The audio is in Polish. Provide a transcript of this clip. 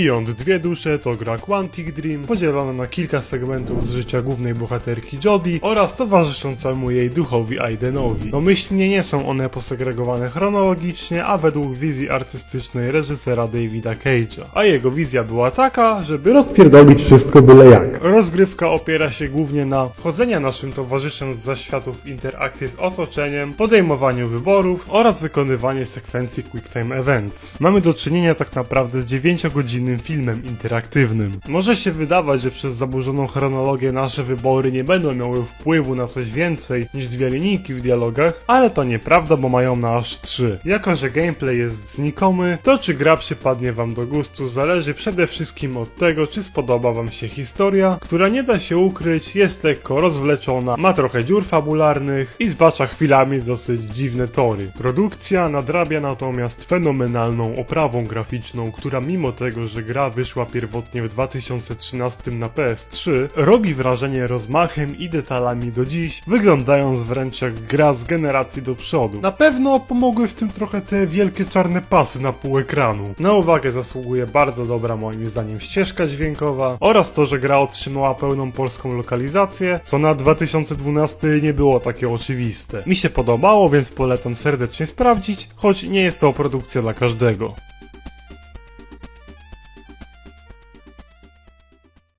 Beyond Dwie Dusze to gra Quantic Dream, podzielona na kilka segmentów z życia głównej bohaterki Jodie oraz towarzyszącemu jej duchowi Aidenowi. Domyślnie nie są one posegregowane chronologicznie, a według wizji artystycznej reżysera Davida Cage'a. A jego wizja była taka, żeby rozpierdolić wszystko byle jak. Rozgrywka opiera się głównie na wchodzenia naszym towarzyszem z zaświatów interakcji z otoczeniem, podejmowaniu wyborów oraz wykonywanie sekwencji Quick Time Events. Mamy do czynienia tak naprawdę z 9-godzinnym filmem interaktywnym. Może się wydawać, że przez zaburzoną chronologię nasze wybory nie będą miały wpływu na coś więcej niż dwie linijki w dialogach, ale to nieprawda, bo mają na aż trzy. Jako, że gameplay jest znikomy, to czy gra przypadnie wam do gustu zależy przede wszystkim od tego, czy spodoba wam się historia, która nie da się ukryć, jest lekko rozwleczona, ma trochę dziur fabularnych i zbacza chwilami dosyć dziwne tory. Produkcja nadrabia natomiast fenomenalną oprawą graficzną, która mimo tego, że gra wyszła pierwotnie w 2013 na PS3, robi wrażenie rozmachem i detalami do dziś, wyglądając wręcz jak gra z generacji do przodu. Na pewno pomogły w tym trochę te wielkie czarne pasy na pół ekranu. Na uwagę zasługuje bardzo dobra moim zdaniem ścieżka dźwiękowa oraz to, że gra otrzymała pełną polską lokalizację, co na 2012 nie było takie oczywiste. Mi się podobało, więc polecam serdecznie sprawdzić, choć nie jest to produkcja dla każdego.